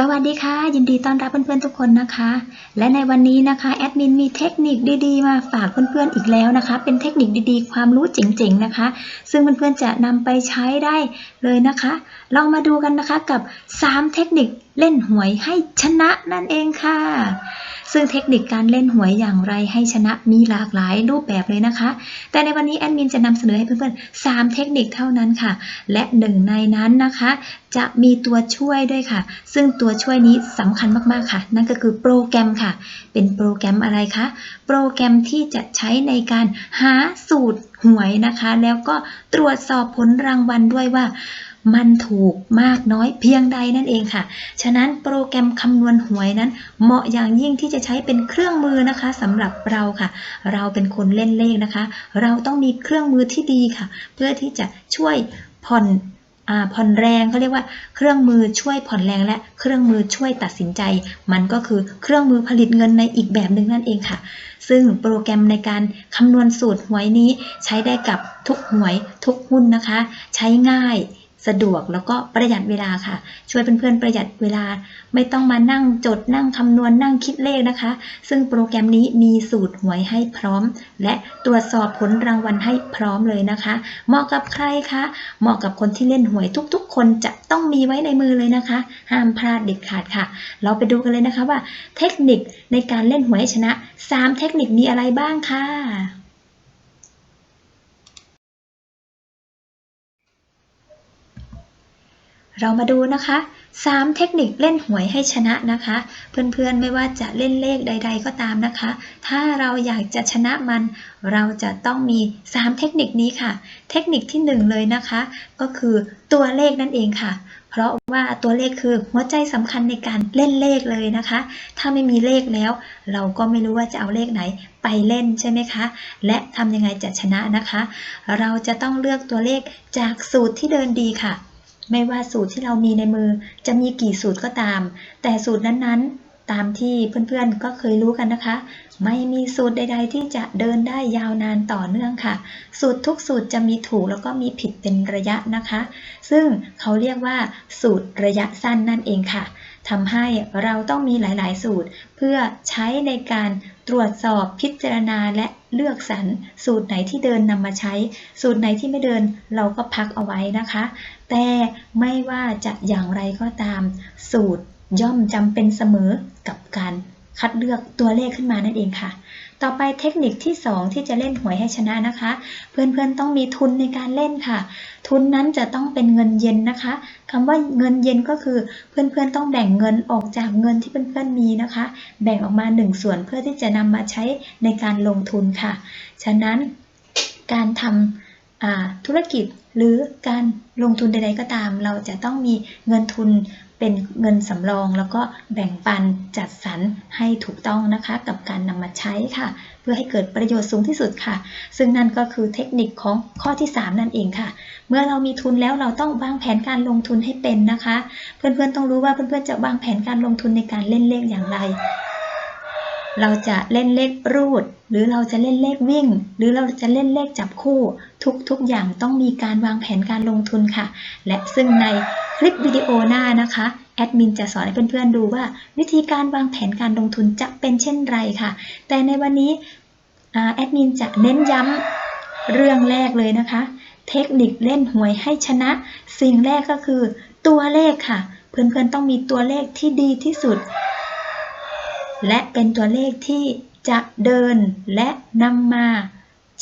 สวัสดีค่ะ ยินดีต้อนรับเพื่อนๆทุกคนนะคะ และในวันนี้นะคะแอดมินมีเทคนิคดีๆ มาฝากเพื่อนๆอีกแล้วนะคะ เป็นเทคนิคดีๆ ความรู้เจ๋งๆนะคะ ซึ่งเพื่อนๆจะนำไปใช้ได้เลยนะคะ ลองมาดูกันนะคะกับ 3 เทคนิค เล่นหวยให้ชนะนั่นเองค่ะ ซึ่งเทคนิคการเล่นหวยอย่างไรให้ชนะมีหลากหลายรูปแบบเลยนะคะ แต่ในวันนี้แอดมินจะนำเสนอให้เพื่อนๆ 3 เทคนิคเท่านั้นค่ะ และหนึ่งในนั้นนะคะ จะมีตัวช่วยด้วยค่ะ ซึ่งตัวช่วยนี้สำคัญมากๆค่ะ นั่นก็คือโปรแกรมค่ะ เป็นโปรแกรมอะไรคะ โปรแกรมที่จะใช้ในการหาสูตรหวยนะคะ แล้วก็ตรวจสอบผลรางวัลด้วยว่า มันถูกมากน้อยเพียงใดนั่นเองค่ะ ฉะนั้นโปรแกรมคำนวณหวยนั้น เหมาะอย่างยิ่งที่จะใช้เป็นเครื่องมือนะคะสำหรับเราค่ะ เราเป็นคนเล่นเลขนะคะ เราต้องมีเครื่องมือที่ดีค่ะ เพื่อที่จะช่วยผ่อนผ่อนแรงเขาเรียกว่าเครื่องมือช่วยผ่อนแรงและเครื่องมือช่วยตัดสินใจ มันก็คือเครื่องมือผลิตเงินในอีกแบบหนึ่งนั่นเองค่ะ ซึ่งโปรแกรมในการคำนวณสูตรหวยนี้ใช้ได้กับทุกหวยทุกหุ้นนะคะ ใช้ง่าย สะดวกแล้วก็ประหยัดเวลาค่ะ ช่วยเพื่อนๆประหยัดเวลา ไม่ต้องมานั่งจดนั่งคำนวณนั่งคิดเลขนะคะ ซึ่งโปรแกรมนี้มีสูตรหวยให้พร้อม และตรวจสอบผลรางวัลให้พร้อมเลยนะคะ เหมาะกับใครคะเหมาะกับคนที่เล่นหวยทุกๆ คนจะต้องมีไว้ในมือเลยนะคะ ห้ามพลาดเด็ดขาดค่ะ เราไปดูกันเลยนะคะว่า เทคนิคในการเล่นหวยชนะ 3 เทคนิคมีอะไรบ้างค่ะ เรามาดูนะคะ 3 เทคนิคเล่นหวยให้ชนะนะคะ เพื่อนๆไม่ว่าจะเล่นเลขใด ๆ ก็ตามนะคะ ถ้าเราอยากจะชนะมัน เราจะต้องมี 3 เทคนิคนี้ค่ะ เทคนิคที่ 1 เลยนะคะ ก็คือตัวเลขนั่นเองค่ะ เพราะว่าตัวเลขคือหัวใจสำคัญในการเล่นเลขเลยนะคะ ถ้าไม่มีเลขแล้ว เราก็ไม่รู้ว่าจะเอาเลขไหนไปเล่นใช่ไหมคะ และทำยังไงจะชนะนะคะ เราจะต้องเลือกตัวเลขจากสูตรที่เดินดีค่ะ ไม่ว่าสูตรที่เรามีในมือจะมีกี่สูตรก็ตาม แต่สูตรนั้นๆ ตามที่เพื่อนๆก็เคยรู้กันนะคะ ไม่มีสูตรใด ๆ ที่จะเดินได้ยาวนานต่อเนื่องค่ะ สูตรทุกสูตรจะมีถูกแล้วก็มีผิดเป็นระยะนะคะ ซึ่งเขาเรียกว่า สูตรระยะสั้นนั่นเองค่ะทำให้เราต้องมีหลาย ๆ สูตรเพื่อใช้ในการ ตรวจสอบพิจารณาและเลือกสรรสูตรไหนที่เดินนำมาใช้ สูตรไหนที่ไม่เดินเราก็พักเอาไว้นะคะ แต่ไม่ว่าจะอย่างไรก็ตาม สูตรย่อมจำเป็นเสมอกับการคัดเลือกตัวเลขขึ้นมานั่นเองค่ะ ต่อไปเทคนิคที่ 2 ที่จะเล่นหวยให้ชนะนะคะ เพื่อนๆต้องมีทุนในการเล่นค่ะ ทุนนั้นจะต้องเป็นเงินเย็นนะคะคำว่าเงินเย็นก็คือเพื่อนๆต้องแบ่งเงินออกจากเงินที่เพื่อนๆมีนะคะ แบ่งออกมา 1 ส่วนเพื่อที่จะนำมาใช้ในการลงทุนค่ะ ฉะนั้นการทำธุรกิจหรือการลงทุนใดๆก็ตาม เราจะต้องมีเงินทุน เป็นเงินสำรองแล้วก็แบ่งปันจัดสรรให้ถูกต้องนะคะ กับการนำมาใช้ค่ะ เพื่อให้เกิดประโยชน์สูงที่สุดค่ะ ซึ่งนั่นก็คือเทคนิคของข้อที่ 3 นั่นเองค่ะ เมื่อเรามีทุนแล้วเราต้องวางแผนการลงทุนให้เป็นนะคะ เพื่อนๆต้องรู้ว่าเพื่อนๆจะวางแผนการลงทุนในการเล่นเลขอย่างไร เราจะเล่นเลขรูด หรือเราจะเล่นเลขวิ่ง หรือเราจะเล่นเลขจับคู่ ทุกๆอย่างต้องมีการวางแผนการลงทุนค่ะ และซึ่งใน คลิปวิดีโอหน้านะคะ แอดมินจะสอนให้เพื่อนๆดูว่า วิธีการวางแผนการลงทุนจะเป็นเช่นไรค่ะ แต่ในวันนี้แอดมินจะเน้นย้ำเรื่องแรกเลยนะคะ เทคนิคเล่นหวยให้ชนะ สิ่งแรกก็คือตัวเลขค่ะ เพื่อนๆต้องมีตัวเลขที่ดีที่สุด และเป็นตัวเลขที่จะเดินและนำมา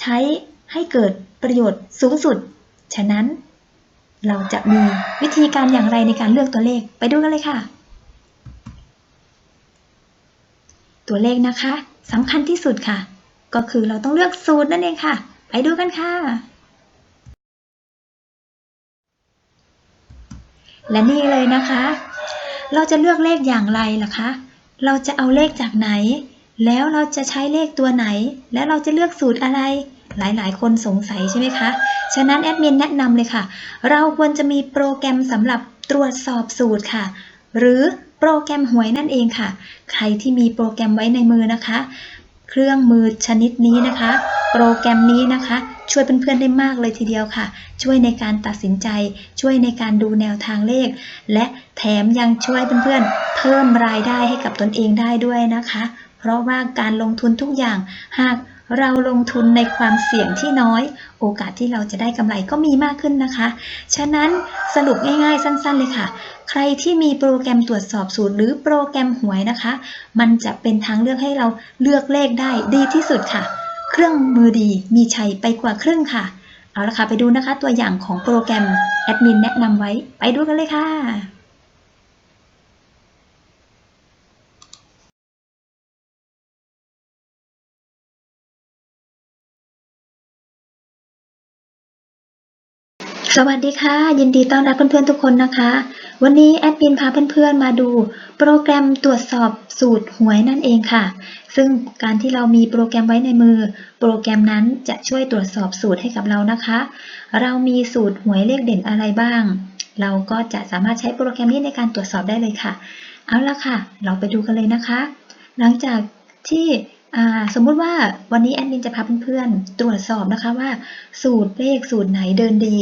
ใช้ให้เกิดประโยชน์สูงสุด ฉะนั้น เราจะมีวิธีการอย่างไรในการเลือกตัวเลขไปดูกันเลยค่ะ ตัวเลขนะคะสำคัญที่สุดค่ะ ก็คือเราต้องเลือกสูตรนั่นเองค่ะ ไปดูกันค่ะ และนี่เลยนะคะ เราจะเลือกเลขอย่างไรล่ะคะ เราจะเอาเลขจากไหน แล้วเราจะใช้เลขตัวไหน แล้วเราจะเลือกสูตรอะไร หลายๆ คนสงสัยใช่ไหมคะ ฉะนั้นแอดมินแนะนำเลยค่ะ เราควรจะมีโปรแกรมสำหรับตรวจสอบสูตรค่ะ หรือโปรแกรมหวยนั่นเองค่ะ ใครที่มีโปรแกรมไว้ในมือนะคะ เครื่องมือชนิดนี้นะคะ โปรแกรมนี้นะคะ ช่วยเพื่อนๆได้มากเลยทีเดียวค่ะ ช่วยในการตัดสินใจ ช่วยในการดูแนวทางเลข และแถมยังช่วยเพื่อนๆเพิ่มรายได้ให้กับตนเองได้ด้วยนะคะ เพราะว่าการลงทุนทุกอย่างหาก เราลงทุนในความเสี่ยงที่น้อย โอกาสที่เราจะได้กำไรก็มีมากขึ้นนะคะ ฉะนั้นสรุปง่ายๆ สั้นๆเลยค่ะ ใครที่มีโปรแกรมตรวจสอบสูตร หรือโปรแกรมหวยนะคะ มันจะเป็นทางเลือกให้เราเลือกเลขได้ดีที่สุดค่ะ เครื่องมือดีมีชัยไปกว่าครึ่งค่ะ เอาละค่ะไปดูนะคะตัวอย่างของโปรแกรมแอดมินแนะนำไว้ไปดูกันเลยค่ะ สวัสดีค่ะ ยินดีต้อนรับเพื่อนๆทุกคนนะคะ วันนี้แอดมินพาเพื่อนๆมาดู โปรแกรมตรวจสอบสูตรหวยนั่นเองค่ะ ซึ่งการที่เรามีโปรแกรมไว้ในมือ โปรแกรมนั้นจะช่วยตรวจสอบสูตรให้กับเรานะคะ เรามีสูตรหวยเลขเด่นอะไรบ้าง เราก็จะสามารถใช้โปรแกรมนี้ในการตรวจสอบได้เลยค่ะ เอาละค่ะ เราไปดูกันเลยนะคะ หลังจากที่ สมมุติว่าวันนี้แอดมินจะพาเพื่อนๆ ตรวจสอบนะคะว่า สูตรเลขสูตรไหนเดินดี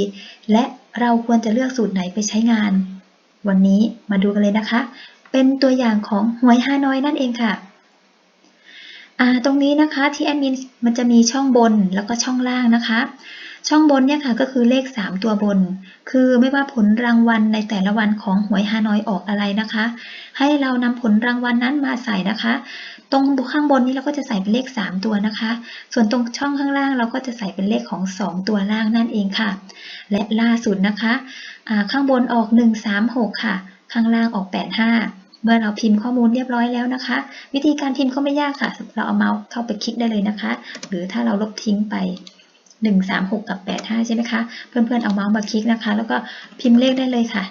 และเราควรจะเลือกสูตรไหนไปใช้งาน วันนี้มาดูกันเลยนะคะ เป็นตัวอย่างของหวยฮานอยนั่นเองค่ะตรงนี้นะคะที่แอดมินมันจะมีช่องบนแล้วก็ช่องล่างนะคะ ช่องบนเนี่ยค่ะก็คือเลข 3 ตัวบน คือไม่ว่าผลรางวัลในแต่ละวันของหวยฮานอยออกอะไรนะคะ ให้เรานำผลรางวัลนั้นมาใส่นะคะ ตรงข้างบนนี้เราก็จะใส่เป็นเลข 3 ตัวนะคะ ส่วนตรงช่องข้างล่างเราก็จะใส่เป็นเลขของ 2 ตัวล่างนั่นเองค่ะ และล่าสุดนะคะะข้างบนออก 136 ค่ะ ข้างล่างออก 85เมื่อเราพิมพ์ข้อมูลเรียบร้อยแล้วนะคะ วิธีการพิมพ์ก็ไม่ยากค่ะ เราเอาเมาส์เข้าไปคลิกได้เลยนะคะ หรือถ้าเราลบทิ้งไป 136 กับ 85 ใช่ไหมคะเพื่อนๆเอาเมาส์มาคลิกนะคะ แล้วก็พิมพ์เลขได้เลยค่ะ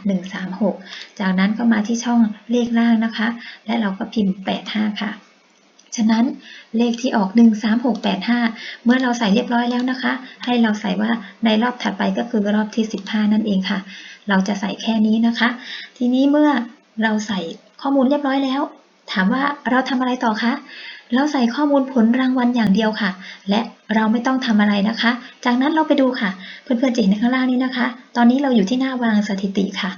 136 จากนั้นก็มาที่ช่องเลขล่างนะคะ และเราก็พิมพ์ 85 ค่ะ ฉะนั้นเลขที่ออก 13685 เมื่อเราใส่เรียบร้อยแล้วนะคะ ให้เราใส่ว่าในรอบถัดไปก็คือรอบที่ 15 นั่นเองค่ะ เราจะใส่แค่นี้นะคะ ทีนี้เมื่อเราใส่ข้อมูลเรียบร้อยแล้ว ถามว่าเราทำอะไรต่อคะ เราใส่ข้อมูลผลรางวัลอย่างเดียวค่ะ และเราไม่ต้องทำอะไรนะคะ จากนั้นเราไปดูค่ะ เพื่อนๆจะเห็นข้างล่างนี้นะคะ ตอนนี้เราอยู่ที่หน้าวางสถิติค่ะ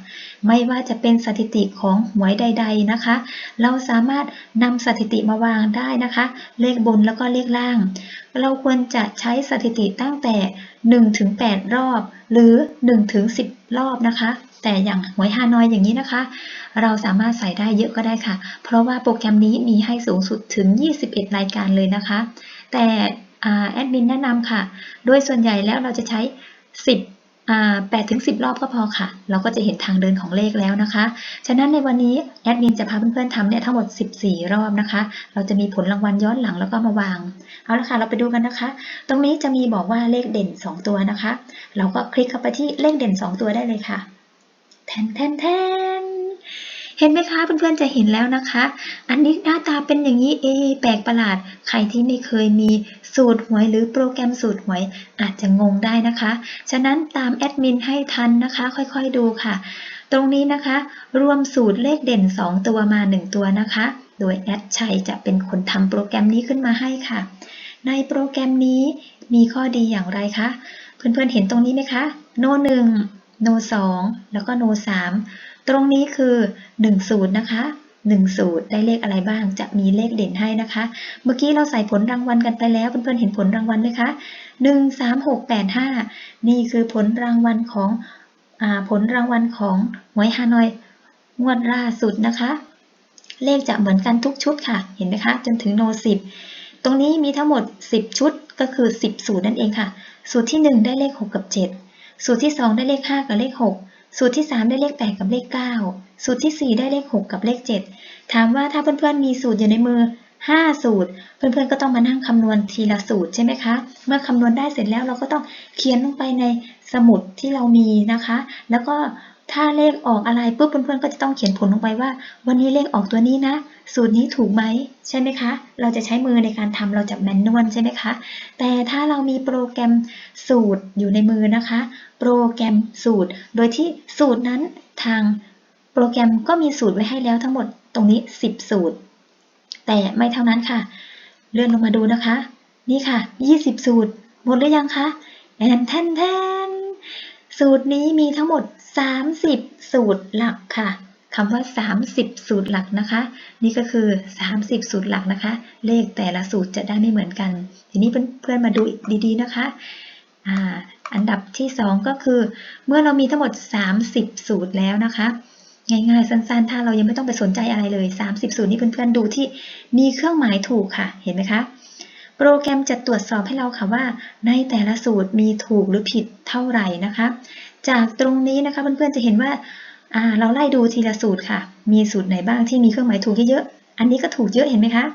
ไม่ว่าจะเป็นสถิติของหวยใด ๆนะคะ เราสามารถนำสถิติมาวางได้นะคะ เลขบนแล้วก็เลขล่าง เราควรจะใช้สถิติตั้งแต่1ถึง8รอบ หรือ1ถึง10 รอบนะคะ แต่อย่างหวยฮานอยอย่างนี้นะคะ เราสามารถใส่ได้เยอะก็ได้ค่ะ เพราะว่าโปรแกรมนี้มีให้สูงสุดถึง 21 รายการเลยนะคะ แต่แอดมินแนะนำค่ะ โดยส่วนใหญ่แล้วเราจะใช้ 10อ่า8ถึง10รอบก็พอค่ะ เราก็จะเห็นทางเดินของเลขแล้วนะคะ ฉะนั้นในวันนี้แอดมินจะพาเพื่อนๆทำเนี่ยทั้งหมด 14 รอบนะคะ เราจะมีผลรางวัลย้อนหลังแล้วก็มาวาง เอาละค่ะ เราไปดูกันนะคะ ตรงนี้จะมีบอกว่าเลขเด่น 2 ตัวนะคะ เราก็คลิกเข้าไปที่เลขเด่น 2 ตัวได้เลยค่ะ แทนแทนแทนเห็นไหมคะเพื่อนๆจะเห็นแล้วนะคะ อันนี้หน้าตาเป็นอย่างนี้เอแปลกประหลาด ใครที่ไม่เคยมีสูตรหวยหรือโปรแกรมสูตรหวยอาจจะงงได้นะคะ ฉะนั้นตามแอดมินให้ทันนะคะ ค่อยๆดูค่ะ ตรงนี้นะคะ รวมสูตรเลขเด่น 2 ตัวมา 1 ตัวนะคะ โดยแอดชัยจะเป็นคนทำโปรแกรมนี้ขึ้นมาให้ค่ะ ในโปรแกรมนี้มีข้อดีอย่างไรคะ เพื่อนๆเห็นตรงนี้ไหมคะ โน1 โน2แล้วก็โน3ตรงนี้คือ1สูตรนะคะ1สูตรได้เลขอะไรบ้าง จะมีเลขเด่นให้นะคะ เมื่อกี้เราใส่ผลรางวัลกันไปแล้วเพื่อนๆเห็นผลรางวัลไหมคะ 1 3 6 8 5 นี่คือผลรางวัลของอผลรางวัลของหวยฮานอยงวดล่าสุดนะคะ เลขจะเหมือนกันทุกชุดค่ะ เห็นไหมคะ จนถึงโน10 ตรงนี้มีทั้งหมด 10 ชุดก็คือ 10 สูตรนั่นเองค่ะ สูตรที่ 1 ได้เลข 6 กับ 7 สูตรที่ 2 ได้เลข 5 กับเลข 6 สูตรที่ 3 ได้เลข 8 กับเลข 9 สูตรที่ 4 ได้เลข 6 กับเลข 7 ถามว่าถ้าเพื่อนๆมีสูตรอยู่ในมือ 5 สูตร เพื่อนๆก็ต้องมานั่งคำนวณทีละสูตรใช่ไหมคะ เมื่อคำนวณได้เสร็จแล้วเราก็ต้องเขียนลงไปในสมุดที่เรามีนะคะ แล้วก็ถ้าเลขออกอะไรปุ๊บเพื่อนๆก็จะต้องเขียนผลลงไปว่า วันนี้เลขออกตัวนี้นะ สูตรนี้ถูกไหมใช่ไหมคะ เราจะใช้มือในการทำเราจะแมนนวลใช่ไหมคะ แต่ถ้าเรามีโปรแกรมสูตรอยู่ในมือนะคะ โปรแกรมสูตร โดยที่สูตรนั้นทางโปรแกรมก็มีสูตรไว้ให้แล้วทั้งหมดตรงนี้ 10 สูตร แต่ไม่เท่านั้นค่ะ เลื่อนลงมาดูนะคะ นี่ค่ะ 20 สูตร หมดหรือยังคะแอนแทนแทนสูตรนี้มีทั้งหมด 30 สูตรหลักค่ะ คำว่า 30 สูตรหลักนะคะ นี่ก็คือ 30 สูตรหลักนะคะ เลขแต่ละสูตรจะได้ไม่เหมือนกัน ทีนี้เพื่อนๆมาดูดีๆนะคะอ่าอันดับที่ 2 ก็คือ เมื่อเรามีทั้งหมด 30 สูตรแล้วนะคะ ง่ายๆสั้นๆ ถ้าเรายังไม่ต้องไปสนใจอะไรเลย 30 สูตรนี้เพื่อนๆดูที่มีเครื่องหมายถูกค่ะเห็นไหมคะโปรแกรมจะตรวจสอบให้เราค่ะว่า ในแต่ละสูตรมีถูกหรือผิดเท่าไหร่นะคะ จากตรงนี้นะคะเพื่อนๆจะเห็นว่า อ่า เราไล่ดูทีละสูตรค่ะ มีสูตรไหนบ้างที่มีเครื่องหมายถูกเยอะๆอันนี้ก็ถูกเยอะเห็นไหมคะ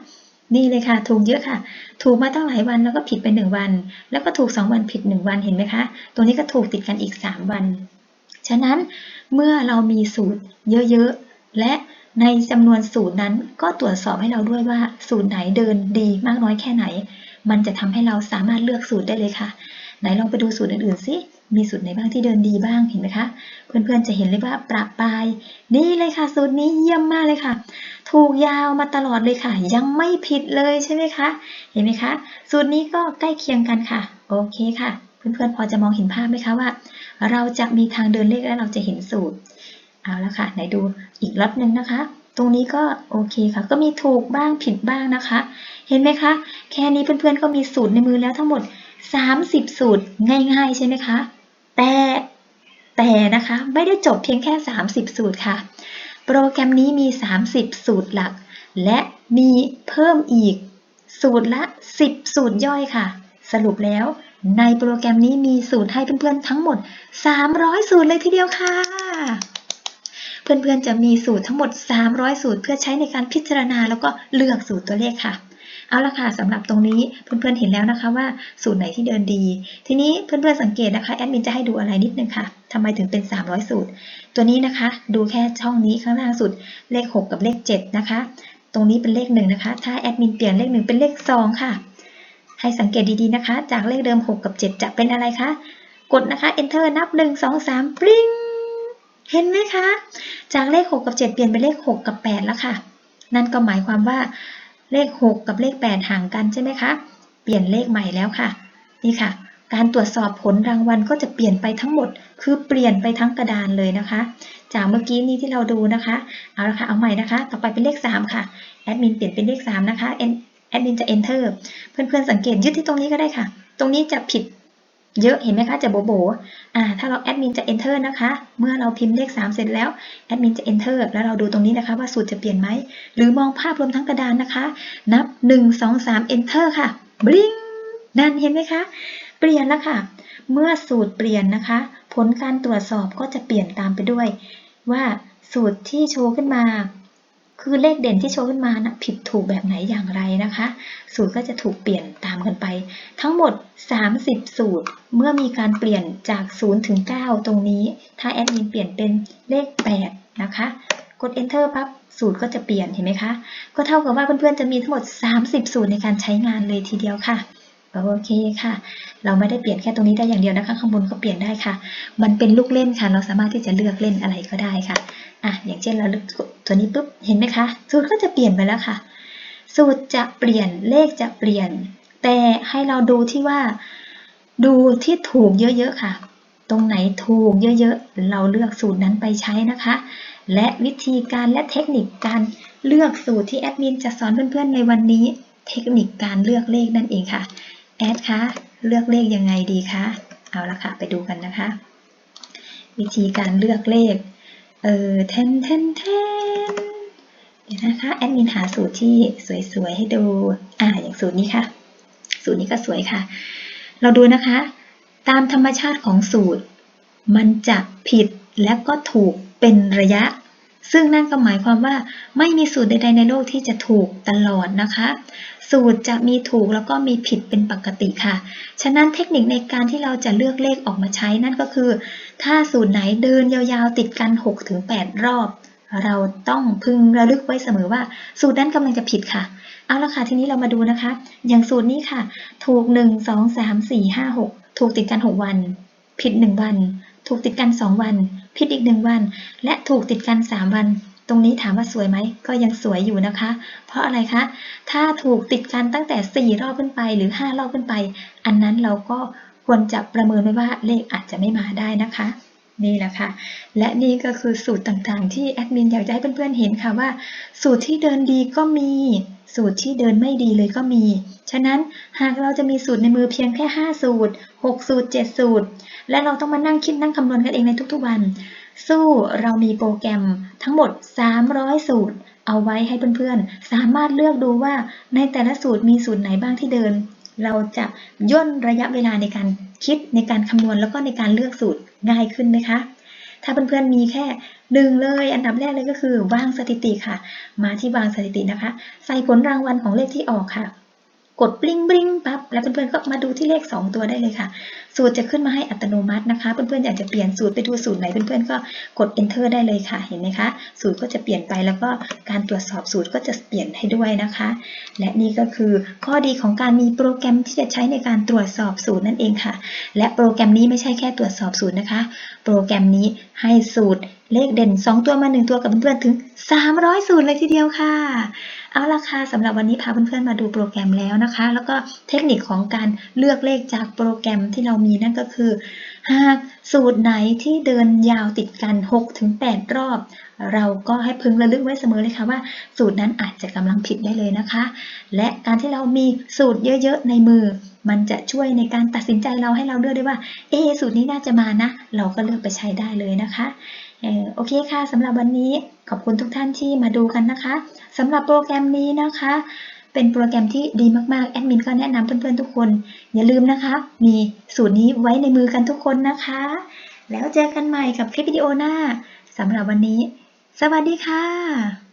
นี่เลยค่ะ ถูกเยอะค่ะ ถูกมาตั้งหลายวันแล้วก็ผิดไป 1 วัน แล้วก็ถูก 2 วันผิด 1 วันเห็นไหมคะตรงนี้ก็ถูกติดกันอีก 3 วัน ฉะนั้นเมื่อเรามีสูตรเยอะๆ และในจำนวนสูตรนั้นก็ตรวจสอบให้เราด้วยว่าสูตรไหนเดินดีมากน้อยแค่ไหน มันจะทำให้เราสามารถเลือกสูตรได้เลยค่ะ ไหนลองไปดูสูตรอื่นๆสิ มีสูตรไหนบ้างที่เดินดีบ้างเห็นไหมคะ เพื่อนๆจะเห็นเลยว่าประปายนี่เลยค่ะ สูตรนี้เยี่ยมมากเลยค่ะ ถูกยาวมาตลอดเลยค่ะ ยังไม่ผิดเลยใช่ไหมคะ เห็นไหมคะ สูตรนี้ก็ใกล้เคียงกันค่ะ โอเคค่ะ เพื่อนๆพอจะมองเห็นภาพไหมคะว่า เราจะมีทางเดินเลขและเราจะเห็นสูตร เอาละค่ะ ไหนดูอีกล็อตหนึ่งนะคะตรงนี้ก็โอเคค่ะ ก็มีถูกบ้างผิดบ้างนะคะ เห็นไหมคะ แค่นี้เพื่อนๆก็มีสูตรในมือแล้วทั้งหมด 30 สูตรง่ายๆ ใช่ไหมคะ แต่แต่นะคะไม่ได้จบเพียงแค่ 30 สูตรค่ะ โปรแกรมนี้มี 30 สูตรหลัก และมีเพิ่มอีก สูตรละ 10 สูตรย่อยค่ะ สรุปแล้วในโปรแกรมนี้มีสูตรให้เพื่อนๆทั้งหมด 300 สูตรเลยทีเดียวค่ะ เพื่อนๆจะมีสูตรทั้งหมด 300 สูตรเพื่อใช้ในการพิจารณาแล้วก็เลือกสูตรตัวเลขค่ะ เอาละค่ะสำหรับตรงนี้เพื่อนๆเห็นแล้วนะคะว่าสูตรไหนที่เดินดี ทีนี้เพื่อนๆสังเกตนะคะแอดมินจะให้ดูอะไรนิดนึงค่ะทำไมถึงเป็น 300 สูตร ตัวนี้นะคะ ดูแค่ช่องนี้ข้างล่างสุดเลข 6 กับเลข 7 นะคะ ตรงนี้เป็นเลข1นะคะ ถ้าแอดมินเปลี่ยนเลข 1 เป็นเลข 2 ค่ะ ให้สังเกตดีๆนะคะ จากเลขเดิม 6 กับ 7 จะเป็นอะไรคะ กดนะคะ enter นับ 1 2 3ปริ้งเห็นไหมคะ จากเลข 6 กับ 7 เปลี่ยนเป็นเลข 6 กับ 8 แล้วค่ะ นั่นก็หมายความว่า เลข 6 กับเลข 8 ห่างกันใช่ไหมคะ เปลี่ยนเลขใหม่แล้วค่ะ นี่ค่ะ การตรวจสอบผลรางวัลก็จะเปลี่ยนไปทั้งหมด คือเปลี่ยนไปทั้งกระดานเลยนะคะ จากเมื่อกี้นี้ที่เราดูนะคะ เอาละค่ะ เอาใหม่นะคะ ต่อไปเป็นเลข 3 ค่ะ แอดมินเปลี่ยนเป็นเลข 3 นะคะ แอดมินจะ enter เพื่อนๆสังเกตยึดที่ตรงนี้ก็ได้ค่ะ ตรงนี้จะผิด เยอะเห็นไหมคะจะโบโบอ่าถ้าเราแอดมินจะ enter นะคะ เมื่อเราพิมพ์เลข 3 เสร็จแล้วแอดมินจะ enter แล้วเราดูตรงนี้นะคะว่าสูตรจะเปลี่ยนไหม หรือมองภาพรวมทั้งกระดานนะคะ นับ 1 2 3 enter ค่ะบลิงนั่นเห็นไหมคะ เปลี่ยนแล้วค่ะ เมื่อสูตรเปลี่ยนนะคะ ผลการตรวจสอบก็จะเปลี่ยนตามไปด้วย ว่าสูตรที่โชว์ขึ้นมา คือเลขเด่นที่โชว์ขึ้นมานะผิดถูกแบบไหนอย่างไรนะคะสูตรก็จะถูกเปลี่ยนตามกันไป ทั้งหมด 30 สูตร เมื่อมีการเปลี่ยนจาก 0 ถึง 9 ตรงนี้ ถ้าแอดมินเปลี่ยนเป็นเลข 8 นะคะ กด enter ปั๊บสูตรก็จะเปลี่ยนเห็นไหมคะ ก็เท่ากับว่าเพื่อนๆจะมีทั้งหมด 30 สูตรในการใช้งานเลยทีเดียวค่ะโอเคค่ะ เราไม่ได้เปลี่ยนแค่ตรงนี้ได้อย่างเดียวนะคะ ข้างบนก็เปลี่ยนได้ค่ะ มันเป็นลูกเล่นค่ะ เราสามารถที่จะเลือกเล่นอะไรก็ได้ค่ะ อะอย่างเช่นเราเลือกตัวนี้ปุ๊บเห็นไหมคะสูตรก็จะเปลี่ยนไปแล้วค่ะ สูตรจะเปลี่ยนเลขจะเปลี่ยน แต่ให้เราดูที่ว่า ดูที่ถูกเยอะๆค่ะ ตรงไหนถูกเยอะๆ เราเลือกสูตรนั้นไปใช้นะคะ และวิธีการและเทคนิคการเลือกสูตรที่แอดมินจะสอนเพื่อนๆในวันนี้ เทคนิคการเลือกเลขนั่นเองค่ะแอดคะเลือกเลขยังไงดีคะเอาละค่ะไปดูกันนะคะ วิธีการเลือกเลข เออเทนเทนเทนเดี๋ยวนะคะแอดมินหาสูตรที่สวยๆให้ดู อ่าอย่างสูตรนี้ค่ะ สูตรนี้ก็สวยค่ะ เราดูนะคะ ตามธรรมชาติของสูตร มันจะผิดและก็ถูกเป็นระยะ ซึ่งนั่นก็หมายความว่าไม่มีสูตรใดๆในโลกที่จะถูกตลอดนะคะ สูตรจะมีถูกแล้วก็มีผิดเป็นปกติค่ะ ฉะนั้นเทคนิคในการที่เราจะเลือกเลขออกมาใช้นั่นก็คือ ถ้าสูตรไหนเดินยาวๆติดกัน 6-8 รอบ เราต้องพึงระลึกไว้เสมอว่า สูตรนั้นกำลังจะผิดค่ะ เอาละค่ะทีนี้เรามาดูนะคะ อย่างสูตรนี้ค่ะ ถูก 1 2 3 4 5 6 ถูกติดกัน 6 วัน ผิด 1 วัน ถูกติดกัน 2 วัน ผิดอีก 1 วัน และถูกติดกัน 3 วันตรงนี้ถามว่าสวยไหมก็ยังสวยอยู่นะคะ เพราะอะไรคะ ถ้าถูกติดกันตั้งแต่ 4 รอบขึ้นไปหรือ 5 รอบขึ้นไป อันนั้นเราก็ ควรจะประเมินไว้ว่าเลขอาจจะไม่มาได้นะคะนี่แหละค่ะ และนี่ก็คือสูตรต่างๆ ที่แอดมินอยากจะให้เพื่อนๆเห็นค่ะว่า สูตรที่เดินดีก็มี สูตรที่เดินไม่ดีเลยก็มี ฉะนั้นหากเราจะมีสูตรในมือเพียงแค่ 5 สูตร 6 สูตร 7 สูตร และเราต้องมานั่งคิดนั่งคำนวณกันเองในทุกๆวัน สู้เรามีโปรแกรมทั้งหมด 300 สูตร เอาไว้ให้เพื่อนๆ สามารถเลือกดูว่าในแต่ละสูตรมีสูตรไหนบ้างที่เดิน เราจะย่นระยะเวลาในการคิดในการคำนวณแล้วก็ในการเลือกสูตรง่ายขึ้นไหมคะ ถ้าเพื่อนๆมีแค่หนึ่งเลย อันดับแรกเลยก็คือวางสถิติค่ะ มาที่วางสถิตินะคะ ใส่ผลรางวัลของเลขที่ออกค่ะ กดบลิงบลิงปั๊บแล้วเพื่อนๆก็มาดูที่เลข 2 ตัวได้เลยค่ะ สูตรจะขึ้นมาให้อัตโนมัตินะคะ เพื่อนๆอยากจะเปลี่ยนสูตรไปดูสูตรไหนเพื่อนๆก็กด enter ได้เลยค่ะเห็นไหมคะ สูตรก็จะเปลี่ยนไปแล้วก็การตรวจสอบสูตรก็จะเปลี่ยนให้ด้วยนะคะ และนี่ก็คือข้อดีของการมีโปรแกรมที่จะใช้ในการตรวจสอบสูตรนั่นเองค่ะ และโปรแกรมนี้ไม่ใช่แค่ตรวจสอบสูตรนะคะ โปรแกรมนี้ให้สูตรเลขเด่น 2 ตัวมา 1 ตัวกับเพื่อนๆถึง 300 สูตรเลยทีเดียวค่ะ เอาละค่ะสำหรับวันนี้พาเพื่อนๆมาดูโปรแกรมแล้วนะคะ แล้วก็เทคนิคของการเลือกเลขจากโปรแกรมที่เรามีนั่นก็คือ หากสูตรไหนที่เดินยาวติดกัน 6-8 รอบ เราก็ให้พึงระลึกไว้เสมอเลยค่ะว่า สูตรนั้นอาจจะกำลังผิดได้เลยนะคะ และการที่เรามีสูตรเยอะๆในมือ มันจะช่วยในการตัดสินใจเราให้เราเลือกได้ว่าเอสูตรนี้น่าจะมานะ เราก็เลือกไปใช้ได้เลยนะคะออโอเคค่ะสำหรับวันนี้ ขอบคุณทุกท่านที่มาดูกันนะคะสำหรับโปรแกรมนี้นะคะ เป็นโปรแกรมที่ดีมากๆ แอดมินก็แนะนำเพื่อนๆทุกคน อย่าลืมนะคะ มีสูตรนี้ไว้ในมือกันทุกคนนะคะ แล้วเจอกันใหม่กับคลิปวิดีโอหน้าสำหรับวันนี้ สวัสดีค่ะ